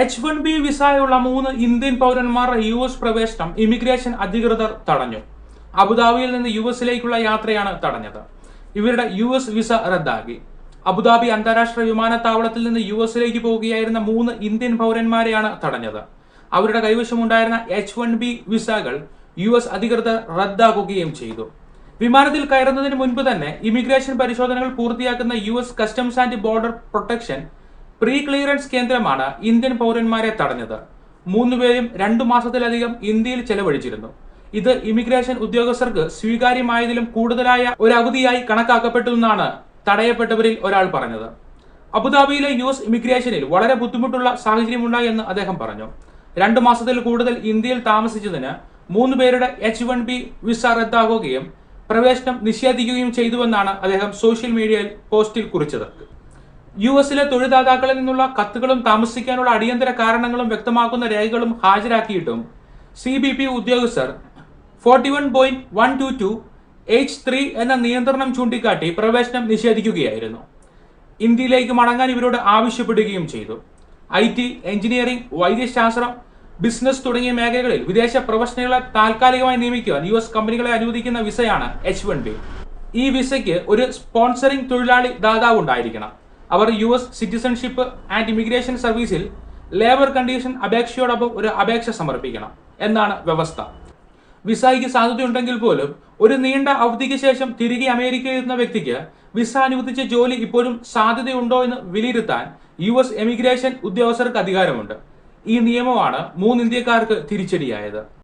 H one B വിസയുള്ള മൂന്ന് Indian പൗരന്മാരുടെ U S പ്രവേശനം ഇമിഗ്രേഷൻ അധികൃതർ തടഞ്ഞു. അബുദാബിയിൽ നിന്ന് യു എസിലേക്കുള്ള യാത്രയാണ് തടഞ്ഞത്. ഇവരുടെ യു എസ് വിസ റദ്ദാക്കി. അബുദാബി അന്താരാഷ്ട്ര വിമാനത്താവളത്തിൽ നിന്ന് യു എസിലേക്ക് പോവുകയായിരുന്ന മൂന്ന് ഇന്ത്യൻ പൗരന്മാരെയാണ് തടഞ്ഞത്. അവരുടെ കൈവശമുണ്ടായിരുന്ന എച്ച് വൺ ബി വിസകൾ യു എസ് അധികൃതർ റദ്ദാക്കുകയും ചെയ്തു. വിമാനത്തിൽ കയറുന്നതിന് മുൻപ് തന്നെ ഇമിഗ്രേഷൻ പരിശോധനകൾ പൂർത്തിയാക്കുന്ന U S customs and border protection pre clearance കേന്ദ്രമാണ് ഇന്ത്യൻ പൗരന്മാരെ തടഞ്ഞത്. മൂന്നുപേരും രണ്ടു മാസത്തിലധികം ഇന്ത്യയിൽ ചെലവഴിച്ചിരുന്നു. ഇത് ഇമിഗ്രേഷൻ ഉദ്യോഗസ്ഥർക്ക് സ്വീകാര്യമായതിലും കൂടുതലായ ഒരു അവധിയായി കണക്കാക്കപ്പെട്ടു എന്നാണ് തടയപ്പെട്ടവരിൽ ഒരാൾ പറഞ്ഞത്. അബുദാബിയിലെ യു എസ് ഇമിഗ്രേഷനിൽ വളരെ ബുദ്ധിമുട്ടുള്ള സാഹചര്യമുണ്ടായി എന്ന് അദ്ദേഹം പറഞ്ഞു. രണ്ടു മാസത്തിൽ കൂടുതൽ ഇന്ത്യയിൽ താമസിച്ചതിന് മൂന്ന് പേരുടെ എച്ച് വൺ ബി വിസ റദ്ദാക്കുകയും പ്രവേശനം നിഷേധിക്കുകയും ചെയ്തുവെന്നാണ് അദ്ദേഹം സോഷ്യൽ മീഡിയയിൽ പോസ്റ്റിൽ കുറിച്ചത്. യു എസിലെ തൊഴിൽദാതാക്കളിൽ നിന്നുള്ള കത്തുകളും താമസിക്കാനുള്ള അടിയന്തര കാരണങ്ങളും വ്യക്തമാക്കുന്ന രേഖകളും ഹാജരാക്കിയിട്ടും സി ബി പി ഉദ്യോഗസ്ഥർ forty one point one two two H three എന്ന നിയന്ത്രണം ചൂണ്ടിക്കാട്ടി പ്രവേശനം നിഷേധിക്കുകയായിരുന്നു. ഇന്ത്യയിലേക്ക് മടങ്ങാൻ ഇവരോട് ആവശ്യപ്പെടുകയും ചെയ്തു. ഐ ടി എഞ്ചിനീയറിംഗ് വൈദ്യശാസ്ത്രം ബിസിനസ് തുടങ്ങിയ മേഖലകളിൽ വിദേശ പ്രൊഫഷണലുകളെ താൽക്കാലികമായി നിയമിക്കുവാൻ യു എസ് കമ്പനികളെ അനുവദിക്കുന്ന വിസയാണ് എച്ച് വൺ ബി ഈ വിസയ്ക്ക് ഒരു സ്പോൺസറിംഗ് തൊഴിലാളി ദാതാവ് ഉണ്ടായിരിക്കണം. അവർ U S citizenship and immigration സർവീസിൽ ലേബർ കണ്ടീഷൻ അപേക്ഷയോടൊപ്പം ഒരു അപേക്ഷ സമർപ്പിക്കണം. എന്നാണ് വ്യവസ്ഥ. വിസയ്ക്ക് സാധ്യതയുണ്ടെങ്കിൽ പോലും ഒരു നീണ്ട അവധിക്ക് ശേഷം തിരികെ അമേരിക്കയിൽ എത്തുന്ന വ്യക്തിക്ക് വിസ അനുവദിച്ച ജോലി ഇപ്പോഴും സാധ്യതയുണ്ടോ എന്ന് വിലയിരുത്താൻ യു എസ് എമിഗ്രേഷൻ ഉദ്യോഗസ്ഥർക്ക് അധികാരമുണ്ട്. ഈ നിയമമാണ് മൂന്ന് ഇന്ത്യക്കാർക്ക് തിരിച്ചടിയായത്.